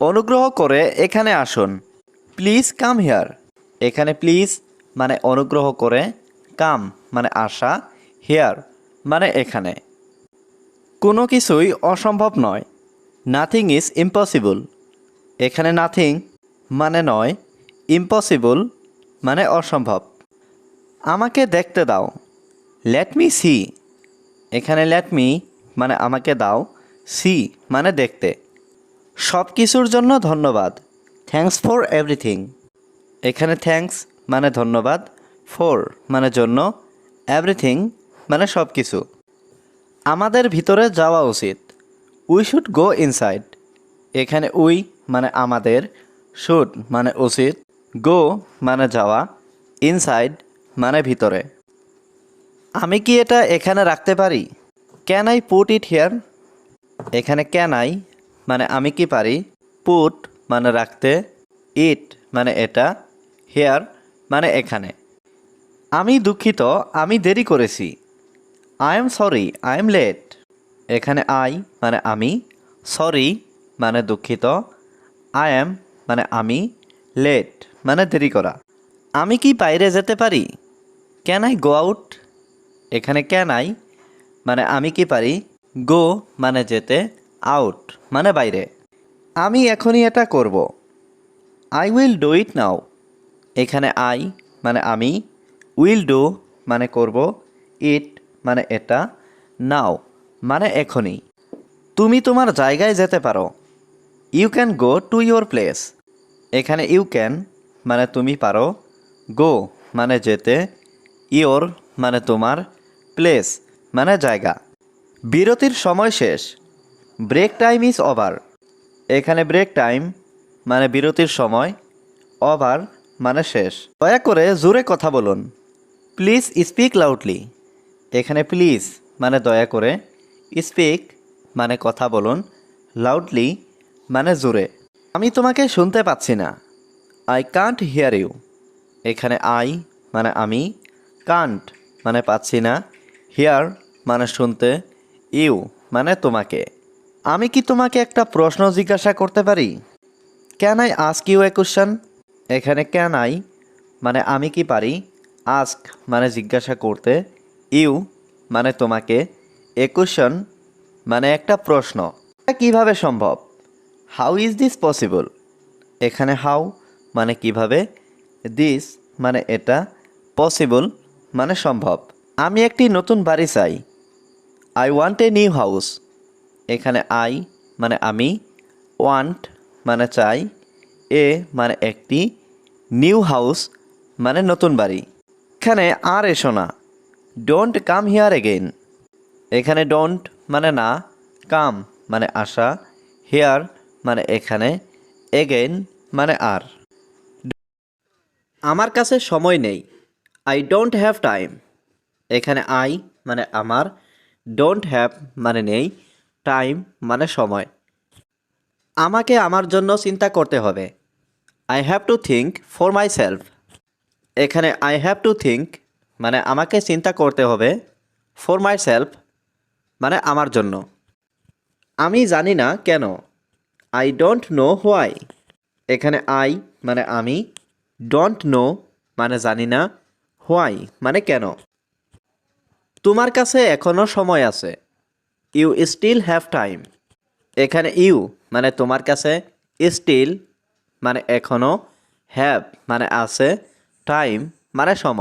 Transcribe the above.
অনুগ্রহ করে এখানে আসুন। প্লিজ কাম হিয়ার এখানে প্লিজ মানে অনুগ্রহ করে কাম মানে আসা হেয়ার মানে এখানে। কোনো কিছুই অসম্ভব নয়। নাথিং ইজ ইম্পসিবল এখানে নাথিং মানে নয় ইম্পসিবল মানে অসম্ভব। আমাকে দেখতে দাও। লেট মি সি এখানে লেট মি মানে আমাকে দাও। সি মানে দেখতে। সব কিছুর জন্য ধন্যবাদ। থ্যাঙ্কস ফর এভরিথিং এখানে থ্যাঙ্কস মানে ধন্যবাদ ফর মানে জন্য এভরিথিং মানে সব কিছু আমাদের ভিতরে যাওয়া উচিত। উই শুড গো ইনসাইড এখানে উই মানে আমাদের শুড মানে উচিত গো মানে যাওয়া ইনসাইড মানে ভিতরে। আমি কি এটা এখানে রাখতে পারি? Can I put it here এখানে ক্যান আই মানে আমি কি পারি? পুট মানে রাখতে ইট মানে এটা হেয়ার মানে এখানে। আমি দুঃখিত, আমি দেরি করেছি। I am sorry I am late এখানে আই মানে আমি সরি মানে দুঃখিত। আই এম মানে আমি লেট মানে দেরি করা। আমি কি বাইরে যেতে পারি? ক্যান আই গো আউট এখানে ক্যান আই মানে আমি কি পারি? গো মানে যেতে আউট মানে বাইরে। আমি এখনই এটা করব। I will do it now এখানে আই মানে আমি। উইল ডু মানে করব। ইট মানে এটা। নাও মানে এখনই। তুমি তোমার জায়গায় যেতে পারো। You can go to your place এখানে ইউ ক্যান মানে তুমি পারো। গো মানে যেতে। ইওর মানে তোমার। প্লেস মানে জায়গা। বিরতির সময় শেষ। ব্রেক টাইম ইজ ওভার এখানে ব্রেক টাইম মানে বিরতির সময় ওভার মানে শেষ। দয়া করে জোরে কথা বলুন। প্লিজ স্পিক লাউডলি এখানে প্লিজ মানে দয়া করে স্পিক মানে কথা বলুন লাউডলি মানে জোরে। আমি তোমাকে শুনতে পাচ্ছি না। আই কান্ট হিয়ার ইউ এখানে আই মানে আমি কান্ট মানে পাচ্ছি না। হিয়ার মানে শুনতে ইউ মানে তোমাকে। আমি কি তোমাকে একটা প্রশ্ন জিজ্ঞাসা করতে পারি? Can I ask you a question এখানে ক্যান আই মানে আমি কি পারি? আস্ক মানে জিজ্ঞাসা করতে। ইউ মানে তোমাকে। এ কোশ্চেন মানে একটা প্রশ্ন। কীভাবে সম্ভব? হাউ ইজ দিস পসিবল এখানে হাউ মানে কীভাবে? দিস মানে এটা। পসিবল মানে সম্ভব। আমি একটি নতুন বাড়ি চাই। I want a new house এখানে আই মানে আমি ওয়ান্ট মানে চাই এ মানে একটি নিউ হাউস মানে নতুন বাড়ি। এখানে আর এসো না। ডোন্ট কাম হিয়ার এগেইন এখানে ডোন্ট মানে না কাম মানে আসা হেয়ার মানে এখানে এগেইন মানে আর আমার কাছে সময় নেই। আই ডোন্ট হ্যাভ টাইম এখানে আই মানে আমার ডোন্ট হ্যাভ মানে নেই। টাইম মানে সময়। আমাকে আমার জন্য চিন্তা করতে হবে। I have to think for myself এখানে আই হ্যাভ টু থিঙ্ক মানে আমাকে চিন্তা করতে হবে ফর মাই সেলফ মানে আমার জন্য। আমি জানি না কেন। আই ডোন্ট নো হোয়াই এখানে আই মানে আমি। ডোন্ট নো মানে জানি না। হোয়াই মানে কেন। তোমার কাছে এখনও সময় আছে। ইউ স্টিল হ্যাভ টাইম এখানে ইউ মানে তোমার কাছে স্টিল মানে এখনও হ্যাভ মানে আছে টাইম মানে সময়।